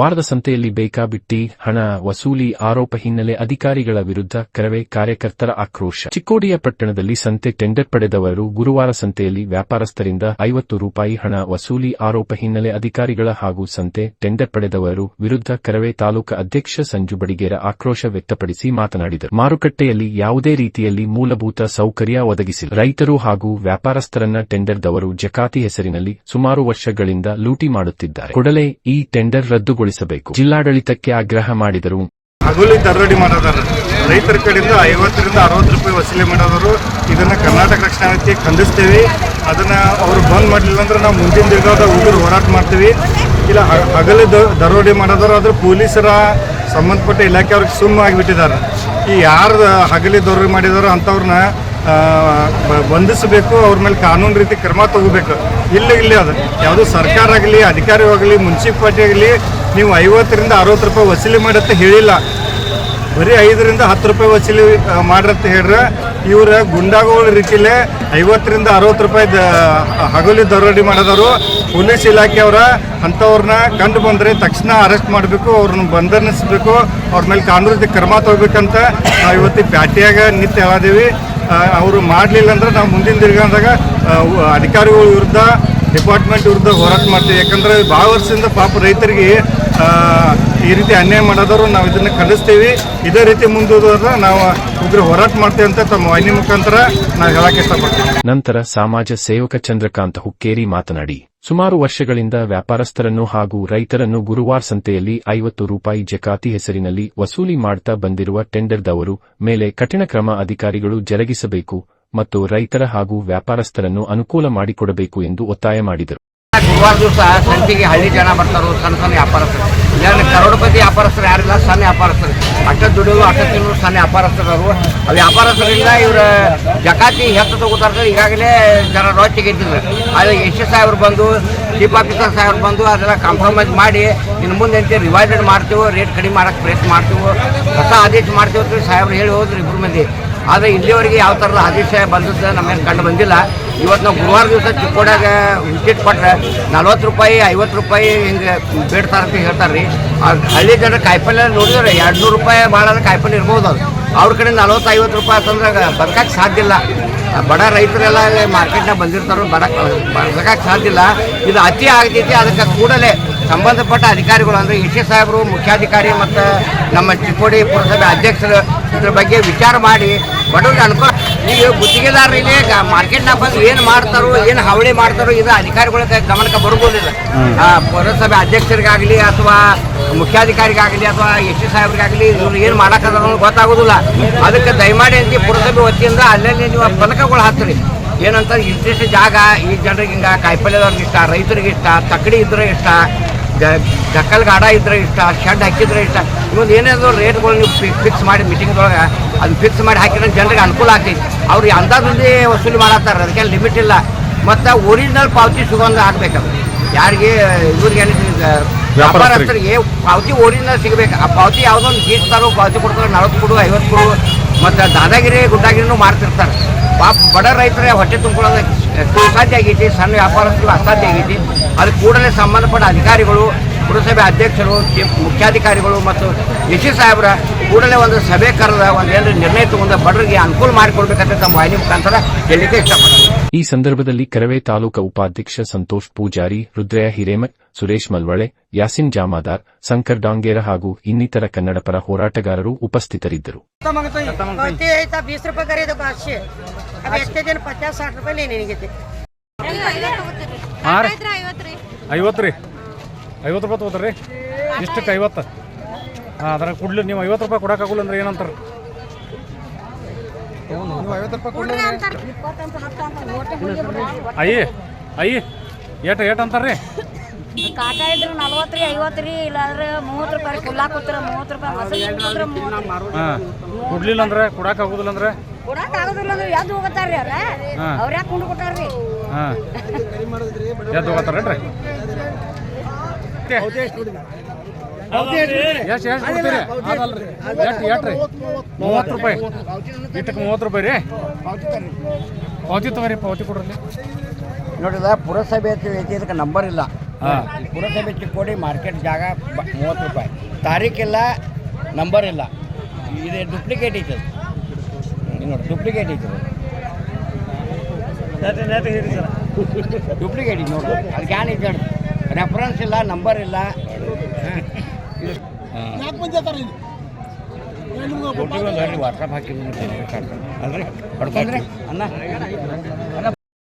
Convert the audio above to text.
ವಾರದ ಸಂತೆಯಲ್ಲಿ ಬೇಕಾಬಿಟ್ಟಿ ಹಣ ವಸೂಲಿ ಆರೋಪ ಹಿನ್ನೆಲೆ ಅಧಿಕಾರಿಗಳ ವಿರುದ್ಧ ಕರವೇ ಕಾರ್ಯಕರ್ತರ ಆಕ್ರೋಶ. ಚಿಕ್ಕೋಡಿಯ ಪಟ್ಟಣದಲ್ಲಿ ಸಂತೆ ಟೆಂಡರ್ ಪಡೆದವರು ಗುರುವಾರ ಸಂತೆಯಲ್ಲಿ ವ್ಯಾಪಾರಸ್ಥರಿಂದ ಐವತ್ತು ರೂಪಾಯಿ ಹಣ ವಸೂಲಿ ಆರೋಪ ಹಿನ್ನೆಲೆ ಅಧಿಕಾರಿಗಳ ಹಾಗೂ ಸಂತೆ ಟೆಂಡರ್ ಪಡೆದವರು ವಿರುದ್ಧ ಕರವೇ ತಾಲೂಕು ಅಧ್ಯಕ್ಷ ಸಂಜು ಬಡಿಗೇರ ಆಕ್ರೋಶ ವ್ಯಕ್ತಪಡಿಸಿ ಮಾತನಾಡಿದರು. ಮಾರುಕಟ್ಟೆಯಲ್ಲಿ ಯಾವುದೇ ರೀತಿಯಲ್ಲಿ ಮೂಲಭೂತ ಸೌಕರ್ಯ ಒದಗಿಸಿಲ್ಲ. ರೈತರು ಹಾಗೂ ವ್ಯಾಪಾರಸ್ಥರನ್ನ ಟೆಂಡರ್ದವರು ಜಕಾತಿ ಹೆಸರಿನಲ್ಲಿ ಸುಮಾರು ವರ್ಷಗಳಿಂದ ಲೂಟಿ ಮಾಡುತ್ತಿದ್ದಾರೆ. ಕೂಡಲೇ ಈ ಟೆಂಡರ್ ರದ್ದುಗೊಳಿಸಬೇಕು ಜಿಲ್ಲಾಡಳಿತಕ್ಕೆ ಆಗ್ರಹ ಮಾಡಿದರು. ಹಗುಲಿ ದರೋಡಿ ಮಾಡೋದಾರ ರೈತರ ಕಡೆಯಿಂದ ಐವತ್ತರಿಂದ ಅರವತ್ತು ರೂಪಾಯಿ ವಸೂಲಿ ಮಾಡೋದರು ಇದನ್ನ ಕರ್ನಾಟಕ ರಕ್ಷಣಾ ವೇದಿಕೆ ಖಂಡಿಸ್ತೀವಿ. ಅದನ್ನ ಅವರು ಬಂದ್ ಮಾಡಲಿಲ್ಲ ಅಂದ್ರೆ ನಾವು ಮುಂದಿನ ದಿನದ ಉಗ್ರ ಹೋರಾಟ ಮಾಡ್ತೀವಿ. ಇಲ್ಲ ಹಗಲಿ ದರೋಡಿ ಮಾಡೋದಾರು ಆದ್ರೆ ಪೊಲೀಸರ ಸಂಬಂಧಪಟ್ಟ ಇಲಾಖೆ ಅವ್ರಿಗೆ ಸುಮ್ಮ ಆಗಿಬಿಟ್ಟಿದ್ದಾರೆ ಈ ಯಾರು ಹಗಲಿ ದರೋಡಿ ಮಾಡಿದಾರೋ ಅಂಥವ್ರನ್ನ ಬಂಧಿಸಬೇಕು ಅವ್ರ ಮೇಲೆ ಕಾನೂನು ರೀತಿ ಕ್ರಮ ತಗೋಬೇಕು. ಇಲ್ಲ ಇಲ್ಲಿ ಅದು. ಯಾವುದು ಸರ್ಕಾರ ಆಗಲಿ ಅಧಿಕಾರಿ ಆಗಲಿ ಮುನ್ಸಿಪಾಲ್ಟಿ ಆಗಲಿ ನೀವು ಐವತ್ತರಿಂದ ಅರವತ್ತು ರೂಪಾಯಿ ವಸೂಲಿ ಮಾಡತ್ತೆ ಹೇಳಿಲ್ಲ. ಬರೀ ಐದರಿಂದ ಹತ್ತು ರೂಪಾಯಿ ವಸೂಲಿ ಆ, ಮಾಡ್ರಂತ ಹೇಳ್ರೆ. ಇವರ ಗುಂಡಾಗಳ ರೀತಿಲೇ ಐವತ್ತರಿಂದ ಅರವತ್ತು ರೂಪಾಯಿ ಹಗಲಿ ದರೋಡಿ ಮಾಡೋದವರು. ಪೊಲೀಸ್ ಇಲಾಖೆಯವರ ಅಂಥವ್ರನ್ನ ಕಂಡು ಬಂದರೆ ತಕ್ಷಣ ಅರೆಸ್ಟ್ ಮಾಡಬೇಕು ಅವ್ರನ್ನ ಬಂಧನಿಸಬೇಕು ಅವ್ರ ಮೇಲೆ ಕಾನೂನು ರೀತಿ ಕ್ರಮ ತಗೋಬೇಕಂತ ನಾವು ಇವತ್ತಿ ಪ್ಯಾಟಿಯಾಗ ನಿಂತು ಹೇಳದೀವಿ. ಅವರು ಮಾಡಲಿಲ್ಲ ಅಂದ್ರೆ ನಾವು ಮುಂದಿನ ದಿನದಾಗ ಅಧಿಕಾರಿಗಳ ವಿರುದ್ಧ ಡಿಪಾರ್ಟ್ಮೆಂಟ್ ವಿರುದ್ಧ ಹೋರಾಟ ಮಾಡ್ತೀವಿ. ಯಾಕಂದ್ರೆ ಭಾಳ ವರ್ಷದಿಂದ ಪಾಪ ರೈತರಿಗೆ ಈ ರೀತಿ ಅನ್ಯಾಯ ಮಾಡೋದವರು ನಾವು ಇದನ್ನ ಖಂಡಿಸ್ತೀವಿ. ಇದೇ ರೀತಿ ಮುಂದುವರೆದ ನಾವು ಉಗ್ರ ಹೋರಾಟ ಮಾಡ್ತೀವಿ ಅಂತ ತಮ್ಮ ವಾಹಿನಿ ಮುಖಾಂತರ ನಾವು ಹೇಳಕ್ಕೆ ಇಷ್ಟಪಡ್ತೀವಿ. ನಂತರ ಸಮಾಜ ಸೇವಕ ಚಂದ್ರಕಾಂತ್ ಹುಕ್ಕೇರಿ ಮಾತನಾಡಿ. ಸುಮಾರು ವರ್ಷಗಳಿಂದ ವ್ಯಾಪಾರಸ್ಥರನ್ನು ಹಾಗೂ ರೈತರನ್ನು ಗುರುವಾರ ಸಂತೆಯಲ್ಲಿ ಐವತ್ತು ರೂಪಾಯಿ ಜಕಾತಿ ಹೆಸರಿನಲ್ಲಿ ವಸೂಲಿ ಮಾಡ್ತಾ ಬಂದಿರುವ ಟೆಂಡರ್ದವರು ಮೇಲೆ ಕಠಿಣ ಕ್ರಮ ಅಧಿಕಾರಿಗಳು ಜರುಗಿಸಬೇಕು ಮತ್ತು ರೈತರ ಹಾಗೂ ವ್ಯಾಪಾರಸ್ಥರನ್ನು ಅನುಕೂಲ ಮಾಡಿಕೊಡಬೇಕು ಎಂದು ಒತ್ತಾಯ ಮಾಡಿದರು. ಗುರುವಾರ ಸಂತಿಗೆ ಹಳ್ಳಿ ಜನ ಬರ್ತಾರೋ, ಸಣ್ಣ ಸಣ್ಣ ವ್ಯಾಪಾರಸ್ಥರು. ಇಲ್ಲಾಂದ್ರೆ ಕರೋಡಪತಿ ವ್ಯಾಪಾರಸ್ಥರು ಯಾರಿಲ್ಲ, ಸಣ್ಣ ವ್ಯಾಪಾರಸ್ಥರು. ಅಷ್ಟ ದುಡಿಯೋದು ಅಷ್ಟ ತಿನ್ನೋದು ಸಣ್ಣ ವ್ಯಾಪಾರಸ್ಥರು ಅವರು ಆ ವ್ಯಾಪಾರಸ್ಥರಿಂದ ಇವ್ರ ಜಕಾತಿ ಹೆಚ್ಚು ತಗೋತಾರೆ ಈಗಾಗಲೇ ಜನ ರೊಚ್ಚಿಗೆ ಗೆದ್ದಿದ್ರು ಆದರೆ ಎಸ್ ಎಸ್ ಸಾಹೇಬ್ರು ಬಂದು, ಚೀಫ್ ಆಫೀಸರ್ ಸಾಹೇಬ್ರು ಬಂದು ಅದೆಲ್ಲ ಕಾಂಪ್ರಮೈಸ್ ಮಾಡಿ, ಇನ್ನು ಮುಂದೆ ಅಂತ ರಿವೈಡೆಡ್ ಮಾಡ್ತೀವಿ ರೇಟ್ ಕಡಿಮೆ ಮಾಡೋಕ್ಕೆ ಪ್ರಯತ್ನ ಮಾಡ್ತೀವಿ, ಹೊಸ ಆದೇಶ ಮಾಡ್ತೀವಿ ಸಾಹೇಬ್ರು ಹೇಳಿ ಹೋದ್ರು ಇಬ್ಬರು ಮಂದಿ. ಆದರೆ ಇಲ್ಲಿವರೆಗೆ ಯಾವ ಥರದ ಆದೇಶ ಬಂದದ್ದು ನಮಗೆ ಕಂಡು ಬಂದಿಲ್ಲ. ಇವತ್ತು ನಾವು ಗುರುವಾರ ದಿವಸ ಚಿಕ್ಕೋಡ್ಯಾಗ ವಿಸಿಟ್ ಕೊಟ್ಟರೆ ನಲ್ವತ್ತು ರೂಪಾಯಿ, ಐವತ್ತು ರೂಪಾಯಿ ಹಿಂಗೆ ಬೇಡ್ತಾರೆ ಅಂತ ಹೇಳ್ತಾರೆ ರೀ ಹಳ್ಳಿ ಜನ ಕಾಯಿಪಲ್ಯ ನೋಡಿದ್ರೆ ಎರಡು ನೂರು ರೂಪಾಯಿ ಭಾಳ ಕಾಯಿಪಲ್ಯ ಇರ್ಬೋದು ಅದು. ಅವ್ರ ಕಡೆ ನಲ್ವತ್ತು, ಐವತ್ತು ರೂಪಾಯಿ ಅಂತಂದ್ರೆ ಬದುಕಕ್ಕೆ ಸಾಧ್ಯ ಇಲ್ಲ. ಬಡ ರೈತರೆಲ್ಲ ಮಾರ್ಕೆಟ್ನಾಗ ಬಂದಿರ್ತಾರೋ, ಬಡ ಬದುಕಕ್ಕೆ ಸಾಧ್ಯ ಇಲ್ಲ. ಇದು ಅತಿ ಆಗ್ತೈತಿ, ಅದಕ್ಕೆ ಕೂಡಲೇ ಸಂಬಂಧಪಟ್ಟ ಅಧಿಕಾರಿಗಳು ಅಂದರೆ ಎಸ್ ಎಸ್ ಸಾಹೇಬರು ಮುಖ್ಯಾಧಿಕಾರಿ ಮತ್ತು ನಮ್ಮ ಚಿಕ್ಕೋಡಿ ಪುರಸಭೆ ಅಧ್ಯಕ್ಷರು ಇದ್ರ ಬಗ್ಗೆ ವಿಚಾರ ಮಾಡಿ ಬಡವ್ರಿಗೆ ಅನುಕೂಲ ಈಗ ಗುತ್ತಿಗೆದಾರರಿಗೆ ಮಾರ್ಕೆಟ್ನಾಗ ಬಂದು ಏನು ಮಾಡ್ತಾರೋ ಏನು ಹಾವಳಿ ಮಾಡ್ತಾರೋ ಇದು ಅಧಿಕಾರಿಗಳ ಗಮನಕ್ಕೆ ಬರ್ಬೋದಿಲ್ಲ. ಪುರಸಭೆ ಅಧ್ಯಕ್ಷರಿಗಾಗಲಿ ಅಥವಾ ಮುಖ್ಯಾಧಿಕಾರಿಗಾಗಲಿ ಅಥವಾ ಎಸ್ ಟಿ ಸಾಹೇಬ್ರಿಗಾಗಲಿ ಇವ್ರು ಏನು ಮಾಡೋಕ್ಕಾಗ ಗೊತ್ತಾಗೋದಿಲ್ಲ. ಅದಕ್ಕೆ ದಯಮಾಡಿ ಅಂತ ಪುರಸಭೆ ವತಿಯಿಂದ ಅಲ್ಲಲ್ಲಿ ನೀವು ಫಲಕಗಳು ಹಾಕ್ತೀರಿ. ಏನಂತ ಇಷ್ಟಿಷ್ಟು ಜಾಗ ಈ ಜನರಿಗೆ ಹಿಂಗೆ ಕಾಯಿಪಲ್ಯದವ್ರಿಗೆ ಇಷ್ಟ ರೈತರಿಗೆ ಇಷ್ಟ ತಕ್ಕಡಿ ಇದ್ರೆ ಇಷ್ಟ ಜಕ್ಕಲ್ ಗಾಡ ಇದ್ರೆ ಇಷ್ಟ ಶೆಡ್ ಹಾಕಿದ್ರೆ ಇಷ್ಟ. ಇವೊಂದು ಏನೇನೋ ರೇಟ್ಗಳು ನೀವು ಫಿಕ್ಸ್ ಮಾಡಿ ಮೀಟಿಂಗ್ದೊಳಗೆ ಅದು ಫಿಕ್ಸ್ ಮಾಡಿ ಹಾಕಿದ್ರೆ ಜನರಿಗೆ ಅನುಕೂಲ ಆಗ್ತೈತಿ. ಅವ್ರು ಅಂದಾಜಲ್ಲಿ ವಸೂಲಿ ಮಾಡತ್ತಾರೆ ಅದಕ್ಕೆ ಲಿಮಿಟ್ ಇಲ್ಲ. ಮತ್ತು ಒರಿಜಿನಲ್ ಪಾವತಿ ಸುಗಂಧ ಆಗ್ಬೇಕದು. ಯಾರಿಗೆ ಇವ್ರಿಗೆ ವ್ಯಾಪಾರಸ್ಥರಿಗೆ. ಪಾವತಿ ಓರಿಜಿನಲ್ ಸಿಗಬೇಕು. ಆ ಪಾವತಿ ಯಾವುದೊಂದು ಗೀಚ್ತಾರೋ ಪಾವತಿ ಕೊಡ್ತಾರೆ ನಲವತ್ತು ಕೊಡು ಐವತ್ತು ಕೊಡು ಮತ್ತು ದಾದಾಗಿರಿ ಗುಡ್ಡಾಗಿರಿನೂ ಮಾಡ್ತಿರ್ತಾರೆ ಪಾಪ ಬಡ ರೈತರೇ ಹೊಟ್ಟೆ ತುಂಬಿಕೊಳ್ಳೋದಕ್ಕೆ ಅಸಾಧ್ಯ ಆಗೈತಿ ಸಣ್ಣ ವ್ಯಾಪಾರಸ್ಥರು ಅಸಾಧ್ಯ ಆಗೈತಿ. ಅದು ಕೂಡಲೇ ಸಂಬಂಧಪಟ್ಟ ಅಧಿಕಾರಿಗಳು ಪುರಸಭೆ ಅಧ್ಯಕ್ಷರು ಮುಖ್ಯಾಧಿಕಾರಿಗಳು ಮತ್ತು ಎಸ್ ಸಿ ಸಾಹೇಬ್ರ ಕೂಡಲೇ ಒಂದು ಸಭೆ ಕರೆದ ಒಂದು ಏನು ನಿರ್ಣಯ ತಗೊಂಡು ಬಡವರಿಗೆ ಅನುಕೂಲ ಮಾಡಿಕೊಡ್ಬೇಕಂತ ತಮ್ಮ ವಾಹಿನಿ ಮುಖಾಂತರ ಹೇಳಲಿಕ್ಕೆ ಇಷ್ಟಪಡ್ತಾರೆ ಈ ಸಂದರ್ಭದಲ್ಲಿ ಕರವೇ ತಾಲೂಕಾ ಉಪಾಧ್ಯಕ್ಷ ಸಂತೋಷ್ ಪೂಜಾರಿ ರುದ್ರಯ ಹಿರೇಮಠ್ ಸುರೇಶ್ ಮಲ್ವಳೆ ಯಾಸಿನ್ ಜಾಮಾದಾರ್ ಶಂಕರ್ ಡಾಂಗೇರ ಹಾಗೂ ಇನ್ನಿತರ ಕನ್ನಡ ಪರ ಹೋರಾಟಗಾರರು ಉಪಸ್ಥಿತರಿದ್ದರು. ಐವತ್ತು ರೀ. ಐವತ್ತು ರೂಪಾಯಿ ತೊಗೋತಾರೆ ರೀ. ಇಷ್ಟಕ್ಕೆ ಐವತ್ತು. ಹಾಂ ಅದ್ರಾಗ ಕೊಡ್ಲಿ ನೀವು ಐವತ್ತು ರೂಪಾಯಿ ಕೊಡೋಕ್ಕಾಗಲ್ಲ ಅಂದ್ರೆ ಏನಂತಾರೆ? ಅಯ್ಯ ಅಯ್ಯಿ ಏಟ ಏಟ್ ಅಂತಾರೆ ರೀ. ಕಾಟ ನಲ್ವತ್ತು ರೀ ಐವತ್ತು ರೀ ಇಲ್ಲಾಂದ್ರೆ ಮೂವತ್ತು ರೂಪಾಯಿ ಮೂವತ್ತು ರೂಪಾಯಿ ಅಂದ್ರೆ ಕೊಡೋಕ್ಕಾಗೋದಿಲ್ಲ ಅಂದ್ರೆ? ಅಂದ್ರೆ ಹಾಂ. ಎಷ್ಟು ಎಷ್ಟು ಕೊಡ್ತೀರಿ ಅದಲ್ರಿ. ಎಷ್ಟು ಎಷ್ಟು ರೀ? ಮೂವತ್ತು ರೂಪಾಯಿ. ಇದಕ್ಕೆ ಮೂವತ್ತು ರೂಪಾಯಿ ರೀ? ಪಾವತಿ ತಗೋರಿ ಪಾವತಿ ಕೊಡ್ರಿ. ನೋಡಿದ ಪುರಸಭೆ ಐತಿ ಇದಕ್ಕೆ ನಂಬರ್ ಇಲ್ಲ. ಪುರಸಭೆ ಕೊಡಿ ಮಾರ್ಕೆಟ್ ಜಾಗ ಮೂವತ್ತು ರೂಪಾಯಿ. ತಾರೀಕಿಲ್ಲ ನಂಬರ್ ಇಲ್ಲ. ಇದು ಡುಪ್ಲಿಕೇಟ್ ಐತೆ ನೋಡಿ ಡುಪ್ಲಿಕೇಟ್ ಐತೆ ಡುಪ್ಲಿಕೇಟ್ ಐತೆ ನೋಡಿ. ಅದಕ್ಕೆ ಏನ್ ಐತೆ ರೆಫರೆನ್ಸ್ ಇಲ್ಲ ನಂಬರ್ ಇಲ್ಲ. ವಾಟ್ಸಪ್ ಹಾಕಿದ್ರು ಅನ್ನ